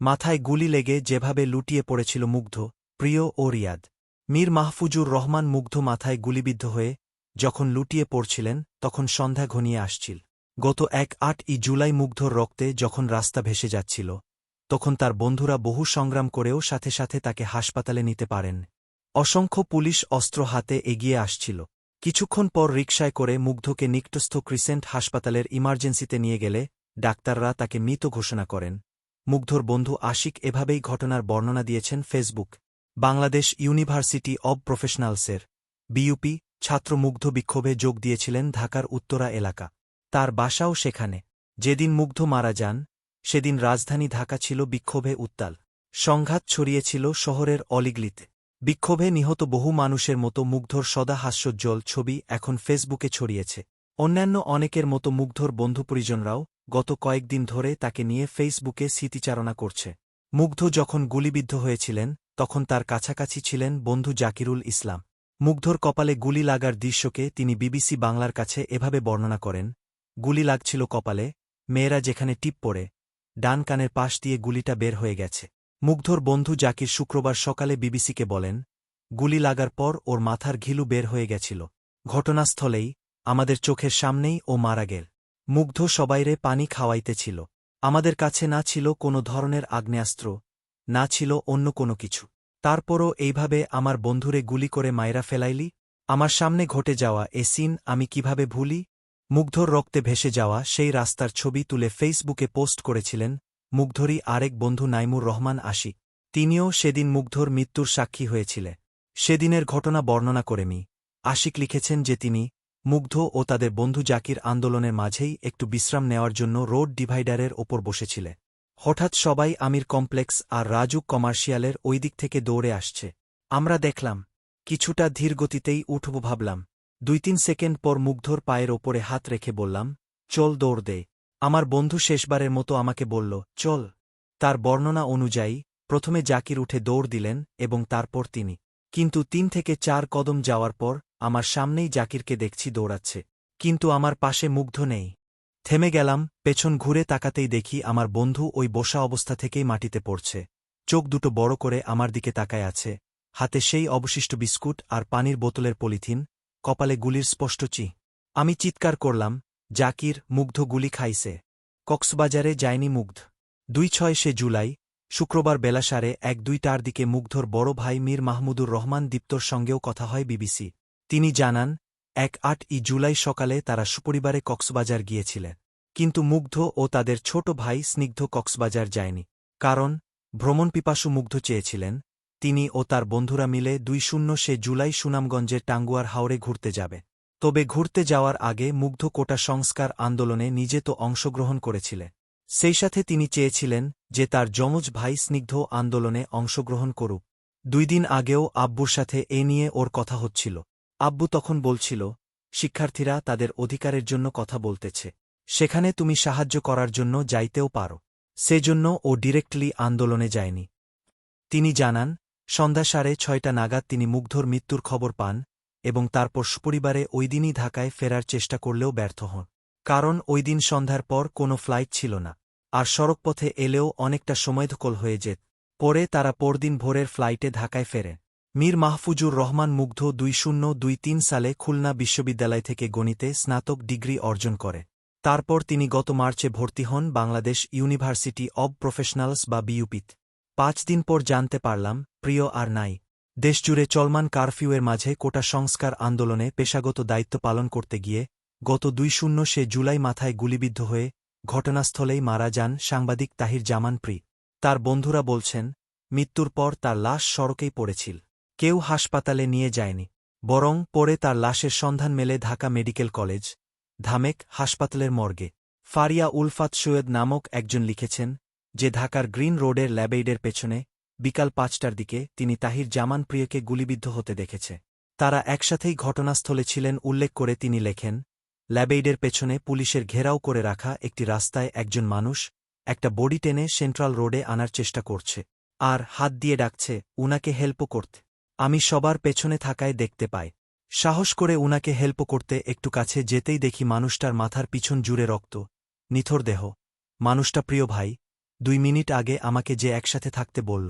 মাথায় গুলি লেগে যেভাবে লুটিয়ে পড়েছিল মুগ্ধ, প্রিয় ও রিয়াদ। মীর মাহফুজুর রহমান মুগ্ধ মাথায় গুলিবিদ্ধ হয়ে যখন লুটিয়ে পড়ছিলেন, তখন সন্ধ্যা ঘনিয়ে আসছিল। গত এক আট ই জুলাই মুগ্ধর রক্তে যখন রাস্তা ভেসে যাচ্ছিল, তখন তার বন্ধুরা বহু সংগ্রাম করেও সাথে সাথে তাকে হাসপাতালে নিতে পারেন। অসংখ্য পুলিশ অস্ত্র হাতে এগিয়ে আসছিল। কিছুক্ষণ পর রিকশায় করে মুগ্ধকে নিকটস্থ ক্রিসেন্ট হাসপাতালের ইমার্জেন্সিতে নিয়ে গেলে ডাক্তাররা তাকে মৃত ঘোষণা করেন। মুগ্ধর বন্ধু আশিক এভাবেই ঘটনার বর্ণনা দিয়েছেন ফেসবুক, বাংলাদেশ ইউনিভার্সিটি অব প্রফেশনালসের। বিইউপি, ছাত্র মুগ্ধ বিক্ষোভে যোগ দিয়েছিলেন ঢাকার উত্তরা এলাকা। তার বাসাও সেখানে। যেদিন মুগ্ধ মারা যান, সেদিন রাজধানী ঢাকা ছিল বিক্ষোভে উত্তাল। সংঘাত ছড়িয়েছিল শহরের অলিগলিতে। বিক্ষোভে নিহত বহু মানুষের মতো মুগ্ধর সদা হাস্যোজ্জ্বল ছবি এখন ফেসবুকে ছড়িয়েছে। অন্যান্য অনেকের মতো মুগ্ধর বন্ধু পরিজনরাও গত কয়েকদিন ধরে তাকে নিয়ে ফেসবুকে স্মৃতিচারণা করছে। মুগ্ধ যখন গুলিবিদ্ধ হয়েছিলেন, তখন তার কাছাকাছি ছিলেন বন্ধু জাকিরুল ইসলাম। মুগ্ধর কপালে গুলি লাগার দৃশ্যকে তিনি বিবিসি বাংলার কাছে এভাবে বর্ণনা করেন, গুলি লাগছিল কপালে, মেয়েরা যেখানে টিপ পড়ে, ডান কানের পাশ দিয়ে গুলিটা বের হয়ে গেছে। মুগ্ধর বন্ধু জাকির শুক্রবার সকালে বিবিসিকে বলেন, গুলি লাগার পর ওর মাথার ঘিলু বের হয়ে গেছিল। ঘটনাস্থলেই, আমাদের চোখের সামনেই ও মারা গেল। মুগ্ধ সবাইরে পানি খাওয়াইতেছিল। আমাদের কাছে না ছিল কোনো ধরনের আগ্নেয়াস্ত্র, না ছিল অন্য কোনো কিছু। তারপরও এইভাবে আমার বন্ধুরে গুলি করে মায়েরা ফেলাইলি, আমার সামনে ঘটে যাওয়া এ সিন আমি কীভাবে ভুলি? মুগ্ধর রক্তে ভেসে যাওয়া সেই রাস্তার ছবি তুলে ফেসবুকে পোস্ট করেছিলেন মুগ্ধরই আরেক বন্ধু নাইমুর রহমান আশিক তিনিও সেদিন মুগ্ধর মৃত্যুর সাক্ষী হয়েছিলে। সেদিনের ঘটনা বর্ণনা করে মি। আশিক লিখেছেন যে তিনি মুগ্ধ ও তাদের বন্ধু জাকির আন্দোলনের মাঝেই একটু বিশ্রাম নেওয়ার জন্য রোড ডিভাইডারের ওপর বসেছিলে। হঠাৎ সবাই আমির কমপ্লেক্স আর রাজুক কমার্শিয়ালের ওই দিক থেকে দৌড়ে আসছে। আমরা দেখলাম, কিছুটা ধীরগতিতেই উঠব ভাবলাম। দুই তিন সেকেন্ড পর মুগ্ধর পায়ের ওপরে হাত রেখে বললাম, চল দৌড় দে। আমার বন্ধু শেষবারের মতো আমাকে বলল, চল। তার বর্ণনা অনুযায়ী, প্রথমে জাকির উঠে দৌড় দিলেন এবং তারপর তিনি। কিন্তু তিন থেকে চার কদম যাওয়ার পর, আমার সামনেই জাকিরকে দেখছি দৌড়াচ্ছে। কিন্তু আমার পাশে মুগ্ধ নেই। থেমে গেলাম, পেছন ঘুরে তাকাতেই দেখি আমার বন্ধু ওই বসা অবস্থা থেকেই মাটিতে পড়ছে। চোখ দুটো বড় করে আমার দিকে তাকায় আছে। হাতে সেই অবশিষ্ট বিস্কুট আর পানির বোতলের পলিথিন, কপালে গুলির স্পষ্ট চি। আমি চিৎকার করলাম, জাকির, মুগ্ধ গুলি খাইছে। কক্সবাজারে যায়নি মুগ্ধ। দুই ছয় সে জুলাই শুক্রবার বেলা সাড়ে এক দুইটার দিকে মুগ্ধর বড় ভাই মীর মাহমুদুর রহমান দীপ্তর সঙ্গেও কথা হয় বিবিসি। তিনি জানান, এক আট ই জুলাই সকালে তারা সুপরিবারে কক্সবাজার গিয়েছিলেন। কিন্তু মুগ্ধ ও তাদের ছোট ভাই স্নিগ্ধ কক্সবাজার যায়নি। কারণ, ভ্রমণ পিপাসু মুগ্ধ চেয়েছিলেন। তিনি ও তার বন্ধুরা মিলে দুই শূন্য সে জুলাই সুনামগঞ্জের টাঙ্গুয়ার হাওড়ে ঘুরতে যাবে। তবে ঘুরতে যাওয়ার আগে মুগ্ধ কোটা সংস্কার আন্দোলনে নিজে তো অংশগ্রহণ করেছিলে সেই সাথে তিনি চেয়েছিলেন যে তার যমজ ভাই স্নিগ্ধ আন্দোলনে অংশগ্রহণ করুক। দুই দিন আগেও আব্বুর সাথে এ নিয়ে ওর কথা হচ্ছিল। আব্বু তখন বলছিল, শিক্ষার্থীরা তাদের অধিকারের জন্য কথা বলতেছে। সেখানে তুমি সাহায্য করার জন্য যাইতেও পারো। সেজন্য ও ডিরেক্টলি আন্দোলনে যায়নি। তিনি জানান, সন্ধ্যা সাড়ে ছয়টা নাগাদ তিনি মুগ্ধর মৃত্যুর খবর পান এবং তারপর সুপরিবারে ওই দিনই ঢাকায় ফেরার চেষ্টা করলেও ব্যর্থ হন। কারণ ওই দিন সন্ধ্যার পর কোনো ফ্লাইট ছিল না। আর সড়কপথে এলেও অনেকটা সময়ধকল হয়ে যেত। পরে তারা পরদিন ভোরের ফ্লাইটে ঢাকায় ফেরে। মীর মাহফুজুর রহমান মুগ্ধ দুই শূন্য দুই তিন সালে খুলনা বিশ্ববিদ্যালয় থেকে গণিতে স্নাতক ডিগ্রি অর্জন করে। তারপর তিনি গত মার্চে ভর্তি হন বাংলাদেশ ইউনিভার্সিটি অব প্রফেশনালস বা বিউপিত পাঁচ দিন পর জানতে পারলাম, প্রিয় আর নাই। দেশজুড়ে চলমান কারফিউয়ের মাঝে কোটা সংস্কার আন্দোলনে পেশাগত দায়িত্ব পালন করতে গিয়ে গত দুই শূন্য সে জুলাই মাথায় গুলিবিদ্ধ হয়ে ঘটনাস্থলেই মারা যান সাংবাদিক তাহির জামান প্রি। তার বন্ধুরা বলছেন, মৃত্যুর পর তার লাশ সড়কেই পড়েছিল। কেউ হাসপাতালে নিয়ে যায়নি। বরং পরে তার লাশের সন্ধান মেলে ঢাকা মেডিকেল কলেজ, ধামেক হাসপাতালের মর্গে। ফারিয়া উলফাত সৈয়দ নামক একজন লিখেছেন যে, ঢাকার গ্রিন রোডের ল্যাবেইডের পেছনে বিকাল পাঁচটার দিকে তিনি তাহির জামান প্রিয়কে গুলিবিদ্ধ হতে দেখেছে। তারা একসাথেই ঘটনাস্থলে ছিলেন, উল্লেখ করে তিনি লেখেন ল্যাবেইডের পেছনে পুলিশের ঘেরাও করে রাখা একটি রাস্তায় একজন মানুষ একটা বডি টেনে সেন্ট্রাল রোডে আনার চেষ্টা করছে। আর হাত দিয়ে ডাকছে, উনাকে হেল্প করতে। আমি সবার পেছনে থাকায় দেখতে পাই। সাহস করে উনাকে হেল্প করতে একটু কাছে যেতেই দেখি মানুষটার মাথার পিছন জুড়ে রক্ত, নিথর দেহ। মানুষটা, প্রিয় ভাই, দুই মিনিট আগে আমাকে যে একসাথে থাকতে বলল